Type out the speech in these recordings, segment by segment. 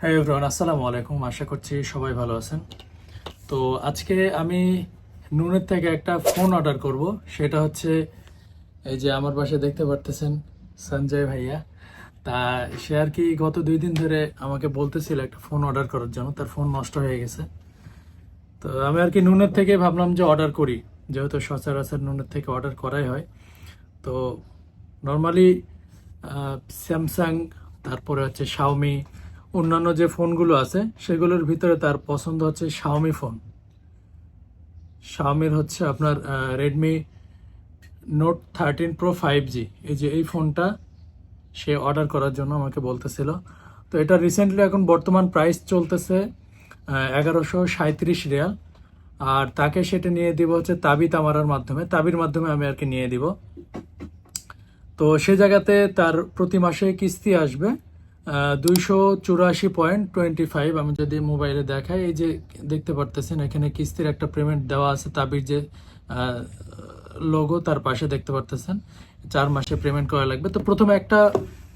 হ্যাঁ এভরিওয়ান আসসালামু আলাইকুম। আশা করছি সবাই ভালো আছেন। তো আজকে আমি নুনের থেকে একটা ফোন অর্ডার করব। সেটা হচ্ছে, এই যে আমার পাশে দেখতে পারতেছেন সঞ্জয় ভাইয়া। তা সে আর কি গত দুই দিন ধরে আমাকে বলতেছিল একটা ফোন অর্ডার করার জন্য। তার ফোন নষ্ট হয়ে গেছে। তো আমি আর কি নুনের থেকে ভাবলাম যে অর্ডার করি। যেহেতু সচরাচর নুনের থেকে অর্ডার করাই হয়। তো নর্মালি স্যামসাং তারপরে হচ্ছে শাওমি অন্যান্য যে ফোনগুলো আছে, সেগুলোর ভিতরে তার পছন্দ হচ্ছে শাওমি ফোন শাওমির হচ্ছে আপনার Redmi Note thirteen Pro five G এই যে এই ফোনটা সে অর্ডার করার জন্য আমাকে বলতেছিল। তো এটা রিসেন্টলি এখন বর্তমান প্রাইস চলতেছে এগারোশো সাঁত্রিশ রিয়াল। আর তাকে সেটা নিয়ে দিব হচ্ছে তাবি তামারার মাধ্যমে। তাবির মাধ্যমে আমি আর কি নিয়ে দিব। তো সে জায়গাতে তার প্রতি মাসে কিস্তি আসবে। দুইশো চুরাশি পয়েন্ট টোয়েন্টি ফাইভ আমি যদি মোবাইলে দেখাই, এই যে দেখতে পারতেছেন, এখানে কিস্তির একটা পেমেন্ট দেওয়া আছে, তাবির যে লোগো তার পাশে দেখতে পারতেছেন, চার মাসে পেমেন্ট করা লাগবে। তো প্রথমে একটা,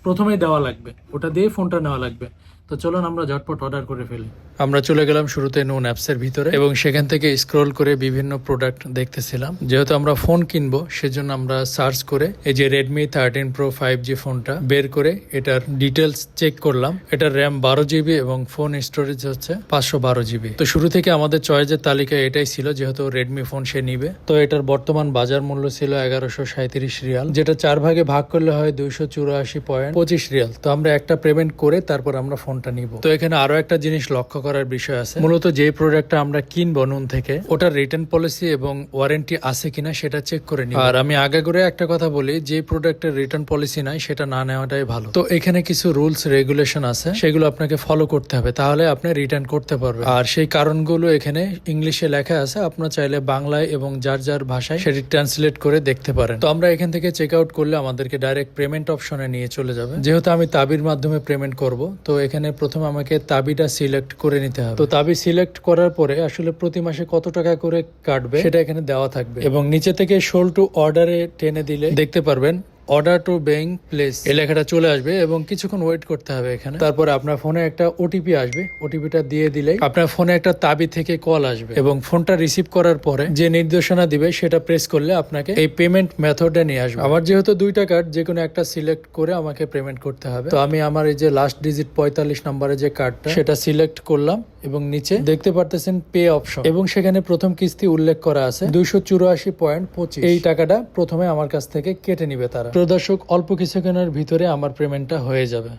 প্রথমেই দেওয়া লাগবে, ওটা দিয়ে ফোনটা নেওয়া লাগবে। তো চলুন আমরা ঝটপট অর্ডার করে ফেলি। আমরা চলে গেলাম শুরুতে নুন অ্যাপসের ভিতরে এবং সেখান থেকে স্ক্রল করে বিভিন্ন প্রোডাক্ট দেখতেছিলাম। যেহেতু আমরা ফোন কিনবো, সেজন্য আমরা সার্চ করে এই যে Redmi thirteen Pro five G ফোনটা বের করে এটার ডিটেলস চেক করলাম। এটার র্যাম বারো জিবি এবং ফোন স্টোরেজ হচ্ছে পাঁচশো বারো জিবি তো শুরু থেকে আমাদের চয়েসের তালিকায় এটাই ছিল, যেহেতু রেডমি ফোন সে নিবে। তো এটার বর্তমান বাজার মূল্য ছিল এগারোশো সাঁত্রিশ রিয়াল, যেটা চার ভাগে ভাগ করলে হয় দুইশো চুরাশি পয়েন্ট পঁচিশ রিয়াল। তো আমরা একটা পেমেন্ট করে তারপর আমরা ফোনটা নিব। তো এখানে আরও একটা জিনিস লক্ষ্য করার বিষয় আছে। মূলত যে প্রোডাক্টটা আমরা কিনবো নুন থেকে ওটার রিটার্ন পলিসি এবং ওয়ারেন্টি আছে কিনা সেটা চেক করে নিব। আর আমি আগে করে একটা কথা বলি যে প্রোডাক্টের রিটার্ন পলিসি নাই সেটা না নেওয়াটাই ভালো। তো এখানে কিছু রুলস রেগুলেশন আছে সেগুলো আপনাকে ফলো করতে হবে তাহলে আপনি রিটার্ন করতে পারবেন। আর সেই কারণগুলো এখানে ইংলিশে লেখা আছে আপনার চাইলে বাংলায় এবং যার যার ভাষায় সেটি ট্রান্সলেট করে দেখতে পারেন। তো আমরা এখান থেকে চেক আউট করলে আমাদেরকে ডাইরেক্ট পেমেন্ট অপশনে নিয়ে চলে যাবে। যেহেতু আমি তাবির মাধ্যমে পেমেন্ট করব তো এখানে প্রথমে আমাকে তাবিটা সিলেক্ট করে নিতে হবে। তো তাবি সিলেক্ট করার পরে আসলে প্রতি মাসে কত টাকা করে কাটবে সেটা এখানে দেওয়া থাকবে। এবং নিচে থেকে শোল টু অর্ডারে টেনে দিলে দেখতে পারবেন অর্ডার টু ব্যাংক প্লেস এই লেখাটা চলে আসবে এবং কিছুক্ষণ ওয়েট করতে হবে এখানে। তারপরে আপনার ফোনে একটা ওটিপি আসবে। ওটিপিটা দিয়ে দিলেই আপনার ফোনে একটা তাবি থেকে কল আসবে। এবং ফোনটা রিসিভ করার পরে যে নির্দেশনা দিবে সেটা প্রেস করলে আপনাকে এই পেমেন্ট মেথডে নিয়ে আসবে। আমার যেহেতু দুইটা কার্ড যে কোনো একটা সিলেক্ট করে আমাকে পেমেন্ট করতে হবে। তো আমি আমার এই যে লাস্ট ডিজিট পঁয়তাল্লিশ নম্বরের যে কার্ডটা সেটা সিলেক্ট করলাম এবং নিচে দেখতে পারতেছেন পে অপশন এবং সেখানে প্রথম কিস্তি উল্লেখ করা আছে দুইশো চুরাশি পয়েন্ট পঁচিশ। এই টাকাটা প্রথমে আমার কাছ থেকে কেটে নিবে তারা। প্রদর্শক অল্প কিছুক্ষণের ভিতরে আমার পেমেন্টটা হয়ে যাবে।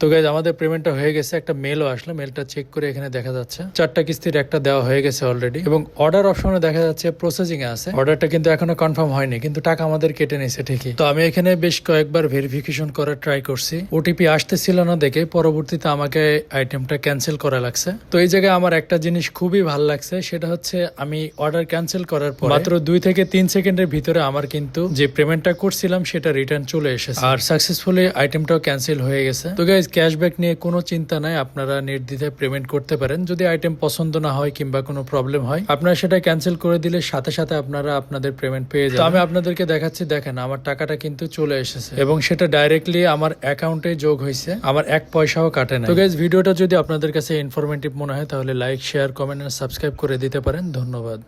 তো গাইজ আমাদের পেমেন্টটা হয়ে গেছে, একটা মেলও আসলো মেলটা চেক করে এখানে দেখা যাচ্ছে। চারটা কিস্তির একটা দেওয়া হয়ে গেছে অলরেডি এবং অর্ডার অপশনে দেখা যাচ্ছে প্রসেসিং এ আছে। অর্ডারটা কিন্তু এখনও কনফার্ম হয়নি, কিন্তু টাকা আমাদের কেটে নিছে ঠিকই। তো আমি এখানে বেশ কয়েকবার ভেরিফিকেশন করার ট্রাই করছি। ওটিপি আসতেছিল না দেখে, পরবর্তীতে আমাকে আইটেমটা ক্যান্সেল করা লাগছে। তো এই জায়গায় আমার একটা জিনিস খুবই ভালো লাগছে, সেটা হচ্ছে আমি অর্ডার ক্যান্সেল করার পর মাত্র দুই থেকে তিন সেকেন্ডের ভিতরে আমার কিন্তু যে পেমেন্টটা করছিলাম, সেটা রিটার্ন চলে এসেছে। আর সাকসেসফুলি আইটেমটাও ক্যান্সেল হয়ে গেছে। তো গাইজ ক্যাশব্যাক নিয়ে কোনো চিন্তা নাই আপনারা নির্দ্বিধায় পেমেন্ট করতে পারেন। যদি আইটেম পছন্দ না হয় কিংবা কোনো প্রবলেম হয় আপনারা সেটা ক্যান্সেল করে দিলে সাথে সাথে আপনারা আপনাদের পেমেন্ট পেয়ে যাবেন। আমি আপনাদেরকে দেখাচ্ছি দেখেন আমার টাকাটা কিন্তু চলে এসেছে। এবং সেটা ডাইরেক্টলি আমার অ্যাকাউন্টে যোগ হয়েছে। আমার এক পয়সাও কাটে না তো গাইজ ভিডিওটা যদি আপনাদের কাছে ইনফরমেটিভ মনে হয় তাহলে লাইক শেয়ার কমেন্ট সাবস্ক্রাইব করে দিতে পারেন। ধন্যবাদ।